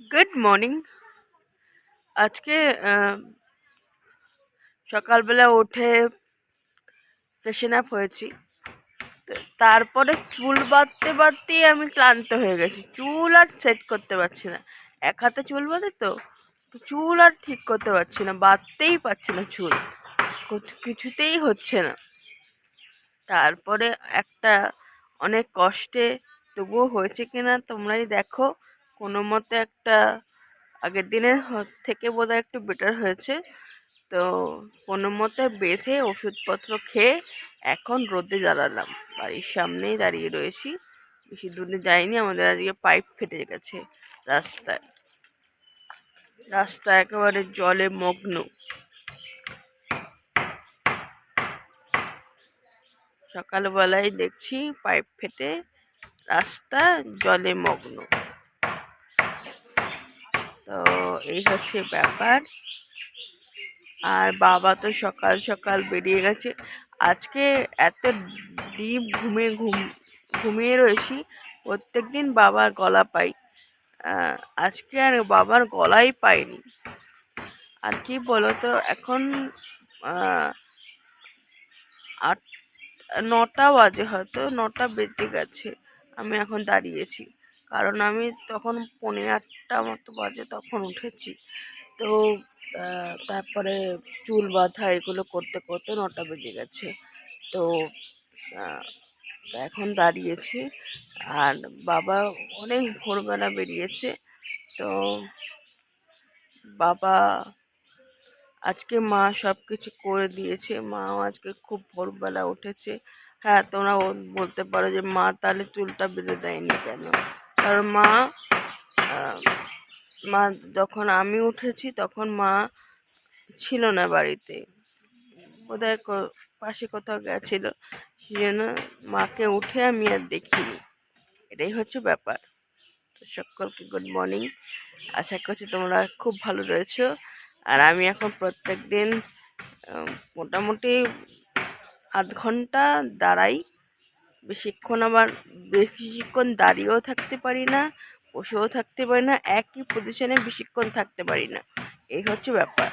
Good morning আজকে সকালবেলা উঠে ফ্রেশন আপ হয়েছি। তারপরে চুল বাঁধতে, বাঁধতেই আমি ক্লান্ত হয়ে গেছি। চুল আর সেট করতে পারছি না। এক হাতে চুল বাঁধে তো তো চুল আর ঠিক করতে পারছি না, বাঁধতেই পারছি না চুল। কিছুতেই হচ্ছে না। তারপরে একটা অনেক কষ্টে, তবুও হয়েছে কিনা তোমরাই দেখো। কোনো মতে একটা আগের দিনের থেকে বোধহয় একটু বেটার হয়েছে। তো কোনো মতে বেঁধে ওষুধপত্র খেয়ে এখন রোদে জ্বালালাম। বাড়ির সামনেই দাঁড়িয়ে রয়েছি। বেশি দূরে যাইনি, আমাদের আজকে পাইপ ফেটে গেছে রাস্তায়। রাস্তা একেবারে জলে মগ্ন। সকালবেলায় দেখছি পাইপ ফেটে রাস্তা জলে মগ্ন। তো এই হচ্ছে ব্যাপার। আর বাবা তো সকাল সকাল বেরিয়ে গেছে। আজকে এত ডিপ ঘুমে ঘুম, ঘুমিয়ে রয়েছি প্রত্যেক দিন বাবার গলা পাই। আজকে আর বাবার গলাই পাইনি। আর কি বলতো, এখন আট, নটা বাজে হয়তো, নটা বেজে গেছে। আমি এখন দাঁড়িয়েছি। কারণ আমি তখন পৌনে আটটা মতো বাজে তখন উঠেছি। তো তারপরে চুল বাঁধা এগুলো করতে করতে নটা বেজে গেছে। তো এখন দাঁড়িয়েছি। আর বাবা অনেক ভোরবেলা বেরিয়েছে। তো, বাবা আজকে মা সব কিছু করে দিয়েছে। মাও আজকে খুব ভোরবেলা উঠেছে। হ্যাঁ তোমরা বলতে পারো যে মা তাহলে চুলটা বেঁধে দেয়নি কেন? কারণ মা মা যখন আমি উঠেছি তখন মা ছিল না বাড়িতে। বোধহয় কো- পাশে কোথাও গেছিল সেই জন্য মাকে উঠে আমি আর দেখিনি। এটাই হচ্ছে ব্যাপার। তো সকলকে গুড মর্নিং আশা করছি তোমরা খুব ভালো রয়েছো। আর আমি এখন প্রত্যেক দিন মোটামুটি আধ ঘণ্টা দাঁড়াই। বেশিক্ষণ আবার বেশিক্ষণ দাঁড়িয়েও থাকতে পারি না, বসেও থাকতে পারি না, একই পজিশনে বেশিক্ষণ থাকতে পারি না। এই হচ্ছে ব্যাপার।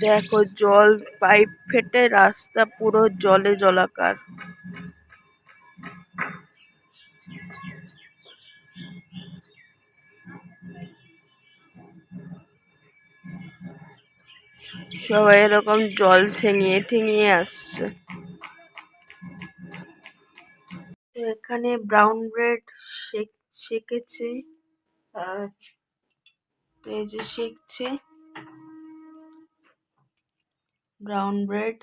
দেখো, জল পাইপ ফেটে রাস্তা পুরো জলে জলাকার। সবাই এরকম জল ঠেঙিয়ে ঠেঙিয়ে আসছে। তো এখানে ব্রাউন ব্রেড শেক, শেকছে ব্রাউন ব্রেড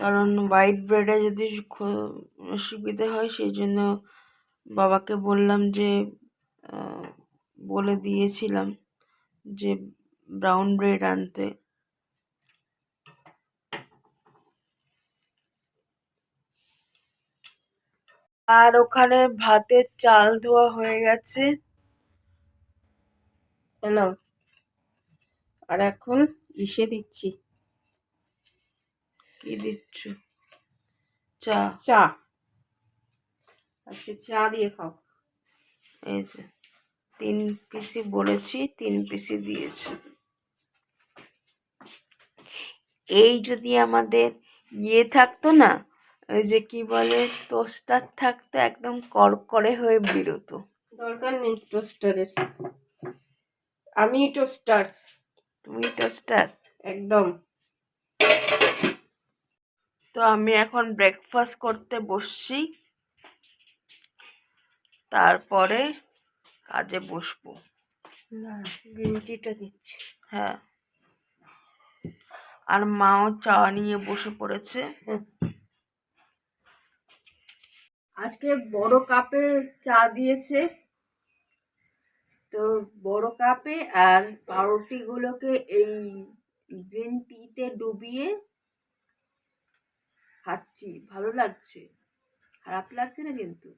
কারণ হোয়াইট ব্রেডে যদি অসুবিধে হয়, সেই জন্য বাবাকে বললাম যে বলে দিয়েছিলাম যে ব্রাউন ব্রেড আনতে। আর ওখানে ভাতের চাল ধোয়া হয়ে গেছে। আর এখন ইসে দিচ্ছি। কি দিচ্ছ? চা। চা। আজকে চা দিয়ে খাও। এই যে। তিন পিসি বলেছি তিন পিসি দিয়েছে। এই যদি আমাদের ইয়ে থাকতো না ওই যে কি বলে টোস্টার থাকতো একদম কড়কড়ে হয়ে বেরোতো। দরকার নেই টোস্টারের আমি টোস্টার তুমি টোস্টার একদম। তো আমি এখন ব্রেকফাস্ট করতে বসছি। তারপরে কাজে বসবো। না গ্রিন টিটা দিচ্ছি। হ্যাঁ। আর মাও চা নিয়ে বসে পড়েছে। আজকে বড় কাপে চা দিয়েছে। তো বড় কাপে আর পাউরুটিগুলোকে এই গ্রিন টিতে ডুবিয়ে খাচ্ছি। ভালো লাগছে। খারাপ লাগছে না কিন্তু?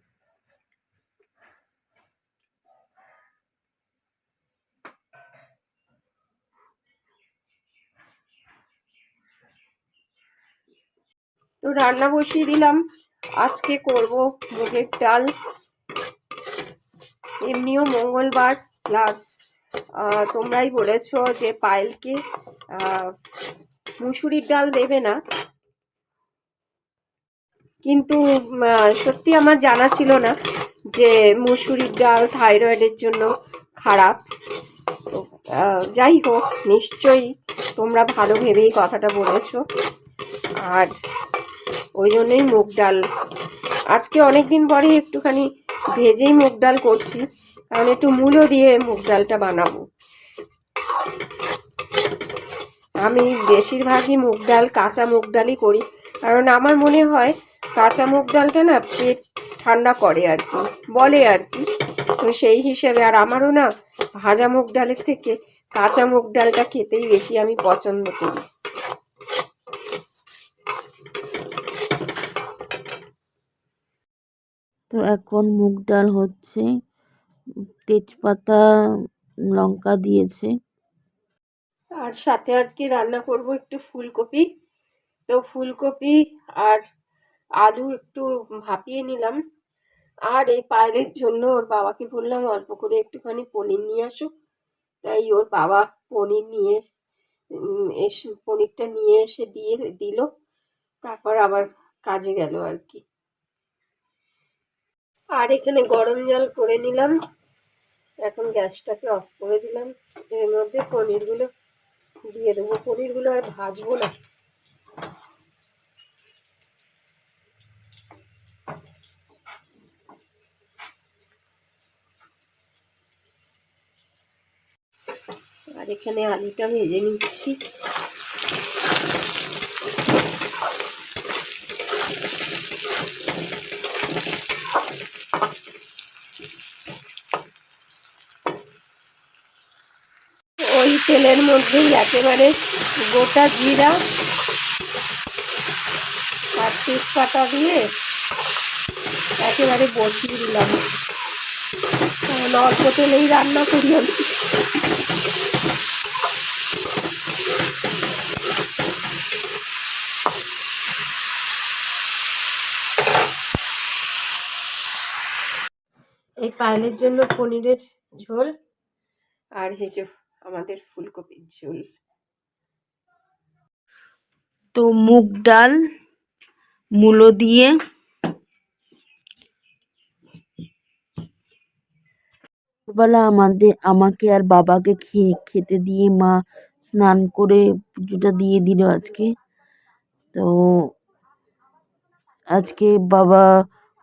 তো রান্না বসিয়ে দিলাম। আজকে করব মুগের ডাল। এমনিও মঙ্গলবার প্লাস তোমরাই বলেছ যে পায়েলকে মুসুরির ডাল দেবে না। কিন্তু সত্যি আমার জানা ছিল না যে মুসুরির ডাল থাইরয়েডের জন্য খারাপ। যাই হোক, নিশ্চয়ই তোমরা ভালো ভেবেই কথাটা বলেছ। আর ওই জন্যই মুগ ডাল। আজকে অনেক দিন পরে একটুখানি ভেজেই মুগ ডাল করছি, কারণ একটু মূলো দিয়ে মুগ ডালটা বানাবো। আমি বেশিরভাগই মুগ ডাল, কাঁচা মুগ ডালই করি, কারণ আমার মনে হয় কাঁচা মুগ ডালটা না পেট ঠান্ডা করে আর কি, বলে আর কি। তো সেই হিসেবে আর আমারও না ভাজা মুগ ডালের থেকে কাঁচা মুগ ডালটা খেতেই বেশি আমি পছন্দ করি। তো এখন মুগ ডাল হচ্ছে, তেজপাতা, লঙ্কা দিয়েছে। আর সাথে আজকে রান্না করব একটু ফুলকপি। তো ফুলকপি আর আলু একটু ভাপিয়ে নিলাম। আর এই পায়েলের জন্য ওর বাবাকে বললাম, অল্প করে একটুখানি পনির নিয়ে আসো। তাই ওর বাবা পনির নিয়ে এসে পনিরটা নিয়ে এসে দিয়ে দিল। তারপর আবার কাজে গেল আর কি। আর এখানে গরম জল করে নিলাম। এখন গ্যাসটাকে অফ করে দিলাম। এর মধ্যে পনিরগুলো দিয়ে দেবো। পনিরগুলো আর ভাজবো না। আর এখানে আলুটা ভেজে নিচ্ছি। ওই তেলের মধ্যেই একেবারে গোটা জিরা আর তেজপাতা দিয়ে একেবারে বসিয়ে দিলাম। অল্প তেলেই রান্না করি আমি। পায়েলের জন্য পনিরের ঝোল আর হেজো আমাদের ফুলকপির ঝোল। তো মুগ ডাল, মূলো দিয়ে। বেলা আমাদের, আমাকে আর বাবাকে খেয়ে, খেতে দিয়ে মা স্নান করে পুজোটা দিয়ে দিল আজকে। তো আজকে বাবা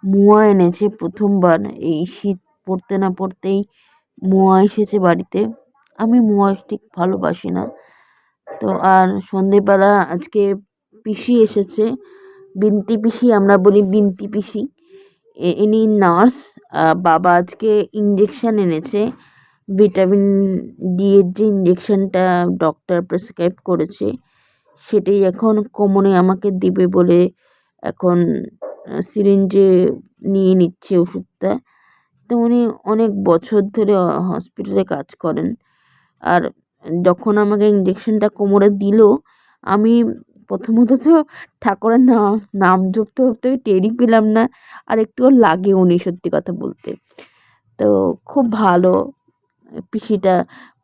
মোয়া এনেছে প্রথমবার, এই শীত পড়তে না পড়তেই মোয়া এসেছে বাড়িতে। আমি মোয়া ঠিক ভালোবাসি না। তো আর সন্ধেবেলা আজকে পিসি এসেছে। বিনতি পিসি, আমরা বলি বিনতি পিসি। ইনি নার্স। বাবা আজকে ইঞ্জেকশান এনেছে। ভিটামিন ডি এর যে ইঞ্জেকশানটা ডক্টর প্রেসক্রাইব করেছে, সেটাই এখন কোমরে আমাকে দিবে বলে এখন সিরিঞ্জে নিয়ে নিচ্ছে ওষুধটা। তো উনি অনেক বছর ধরে হসপিটালে কাজ করেন। আর যখন আমাকে ইঞ্জেকশনটা কোমরে দিল, আমি প্রথমত তো ঠাকুরের নাম নাম জপতে জপতে টেরই পেলাম না। আর একটুও লাগে উনি, সত্যি কথা বলতে। তো খুব ভালো। পিসিটা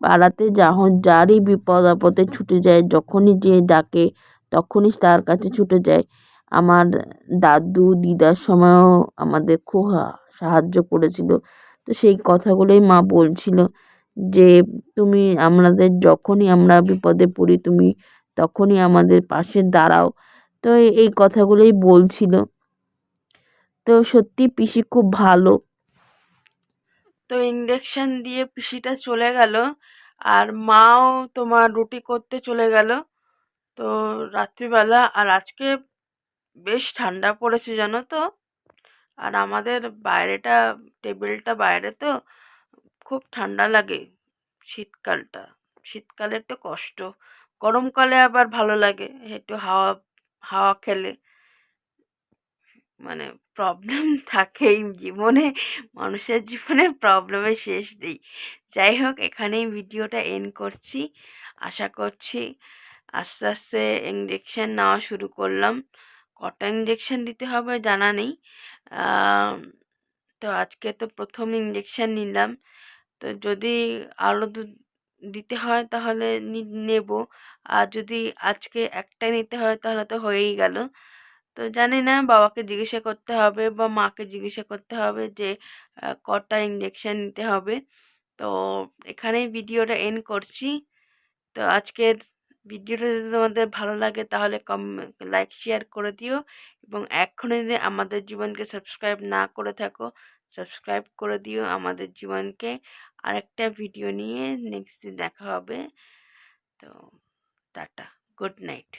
পাড়াতে যখন যারই বিপদ আপদে ছুটে যায়, যখনই যে ডাকে, তখনই তার কাছে ছুটে যায়। আমার দাদু দিদার সময়ও আমাদের খুব সাহায্য করেছিল। তো সেই কথাগুলোই মা বলছিল যে, তুমি আমাদের, যখনই আমরা বিপদে পড়ি, তুমি তখনই আমাদের পাশে দাঁড়াও। তো এই- এই কথাগুলোই বলছিল। তো সত্যি পিসি খুব ভালো। তো ইঞ্জেকশন দিয়ে পিসিটা চলে গেল আর মাও তোমার রুটি করতে চলে গেল। তো রাত্রিবেলা আর আজকে বেশ ঠান্ডা পড়েছে, জানো তো? আর আমাদের বাইরেটা, টেবিলটা বাইরে তো, খুব ঠান্ডা লাগে শীতকালটা। শীতকালে একটু কষ্ট, গরমকালে আবার ভালো লাগে, একটু হাওয়া হাওয়া খেলে। মানে প্রবলেম থাকেই জীবনে, মানুষের জীবনে প্রবলেমের শেষ নেই। যাই হোক, এখানেই ভিডিওটা এন্ড করছি। আশা করছি আস্তে আস্তে ইঞ্জেকশন নেওয়া শুরু করলাম। কটা ইঞ্জেকশান দিতে হবে জানা নেই। তো আজকে তো প্রথম ইঞ্জেকশন নিলাম। তো যদি আরও দু, দিতে হয় তাহলে নেব। আর যদি আজকে একটা নিতে হয় তাহলে তো হয়েই গেল। তো জানি না, বাবাকে জিজ্ঞাসা করতে হবে বা মাকে জিজ্ঞাসা করতে হবে যে কটা ইঞ্জেকশান নিতে হবে। তো এখানেই ভিডিওটা এন্ড করছি। তো আজকের ভিডিওটা যদি তোমাদের ভালো লাগে তাহলে কম লাইক শেয়ার করে দিও এবং এখনই যদি আমাদের জীবনকে সাবস্ক্রাইব না করে থাকো সাবস্ক্রাইব করে দিও আমাদের জীবনকে। আরেকটা ভিডিও নিয়ে নেক্সট দিন দেখা হবে। তো টাটা গুড নাইট